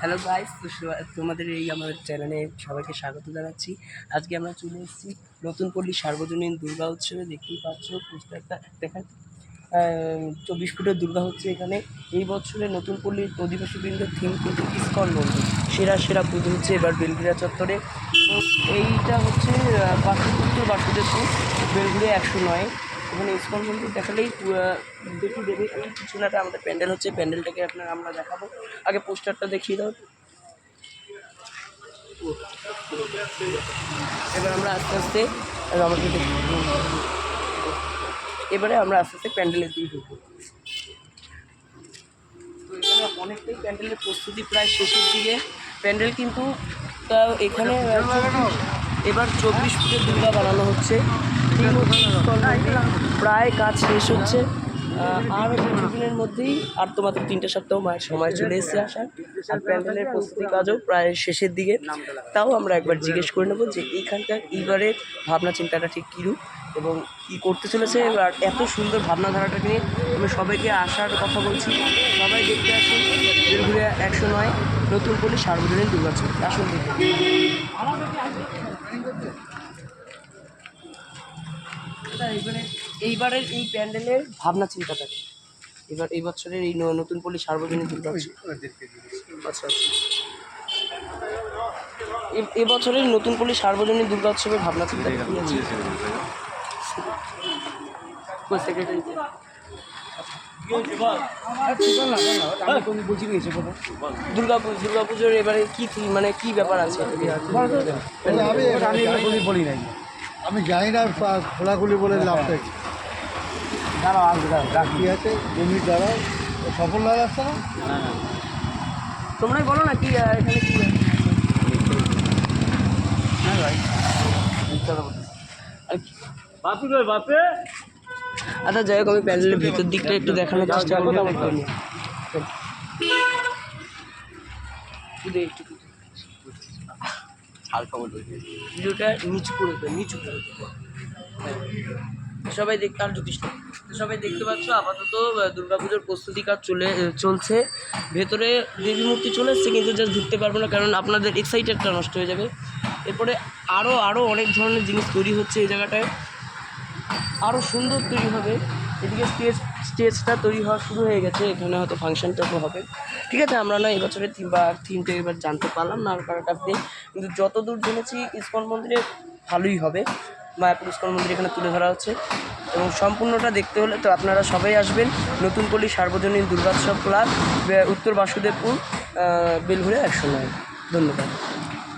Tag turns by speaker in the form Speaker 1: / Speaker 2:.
Speaker 1: Hello guys তোমাদের এই আমাদের চ্যানেলে সবাইকে স্বাগত জানাচ্ছি। আজকে আমরা চলে এসেছি নতুন পল্লী সার্বজনীন দুর্গা উৎসবে। দেখতেই পাচ্ছ, পোস্টারটা দেখা চব্বিশ ফুটের দুর্গা হচ্ছে এখানে। এই বছরে নতুন পল্লীর অধিবাসীবৃন্দের থিম কিন্তু ইস্কন মন্দির। সেরা সেরা পুজো হচ্ছে এবার বেলগুড়া চত্বরে। এইটা হচ্ছে বাসুপুত্র বাসুদেবপুর বেলঘুরে একশো নয়। এখানে ইস্কন মন্দির দেখালেই দেখি দেবে। এই পিছনেটা আমাদের প্যান্ডেল হচ্ছে, প্যান্ডেলটাকে আপনার আমরা দেখাবো। আগে পোস্টারটা দেখিয়ে দাও। এবার আমরা আস্তে আস্তে আমাকে এবারে আমরা আস্তে আস্তে প্যান্ডেলের দিকে ঢুকবো এখানে অনেকটাই প্যান্ডেলের প্রস্তুতি প্রায় শেষের দিকে। প্যান্ডেল কিন্তু এখানে এবার চব্বিশ ফুটের দুর্গা বানানো হচ্ছে। প্রায় কাজ শেষ হচ্ছে। আর কিছুদিনের মধ্যেই, আর তো মাত্র তিনটে সপ্তাহ মায়ের সময় চলে এসেছে আসার। আর প্যান্ডেলের প্রস্তুতি কাজও প্রায় শেষের দিকে। তাও আমরা একবার জিজ্ঞেস করে নেব যে এইখানকার এইবারের ভাবনা চিন্তাটা ঠিক কীরূপ এবং কী করতে চলেছে আর এত সুন্দর ভাবনাধারাটা নিয়ে আমি সবাইকে আসার কথা বলছি। সবাই দেখতে আসুন। একশো নয় নতুন পল্লী সার্বজনীন দুর্গাচক আসুন আচ্ছা, এইবারের এই প্যান্ডেলের ভাবনা চিন্তাটা? এবার এই বছরের এই নতুন পল্লী সার্বজনীন দুর্গাচক আচ্ছা আচ্ছা। এ- এবছরের নতুন পল্লী সার্বজনীন দুর্গা উৎসবের ভাবনা চিন্তা সেক্রেটারি? দুর্গা পুজো পুজোর এবারে কি মানে কি ব্যাপার আছে
Speaker 2: আমি বলি নাই আমি জানি না খোলাখুলি বলে লাভটা কি আসবে দাঁড়াও কি আছে জমি দাঁড়াও সফল না
Speaker 1: তোমরাই বলো না কি এখানে কি হ্যাঁ ভাই
Speaker 2: বাপি ভাই বাপে
Speaker 1: আচ্ছা যাই হোক আমি প্যান্ডেলের ভেতর দিকটা একটু দেখানোর চেষ্টা করব। ভিডিওটা নিচু করে দেবে নিচু করে দেবে। সবাই দেখতে আর যথেষ্ট সবাই দেখতে পাচ্ছ আপাতত দুর্গা পুজোর প্রস্তুতি কাজ চলে চলছে। ভেতরে দেবী মূর্তি চলে এসছে কিন্তু জাস্ট ঢুকতে পারব না কারণ আপনাদের এক্সাইটেডটা নষ্ট হয়ে যাবে। এরপরে আরও আরও অনেক ধরনের জিনিস তৈরি হচ্ছে এই জায়গাটায়। আরও সুন্দর তৈরি হবে। এদিকে স্টেজ স্টেজটা তৈরি হওয়া শুরু হয়ে গেছে, এখানে হয়তো ফাংশনটা হবে। ঠিক আছে, আমরা না এবছরের থিম বা থিমটা এবার জানতে পারলাম না কারোটা দিয়ে কিন্তু যতদূর জেনেছি, ইস্কন মন্দিরে ভালোই হবে। মায়াপুর ইস্কন মন্দির এখানে তুলে ধরা হচ্ছে। এবং সম্পূর্ণটা দেখতে হলে তো আপনারা সবাই আসবেন। নতুন পল্লী সার্বজনীন দুর্গোৎসব ক্লাব উত্তর বাসুদেবপুর বেলঘুরে একশো নয় ধন্যবাদ।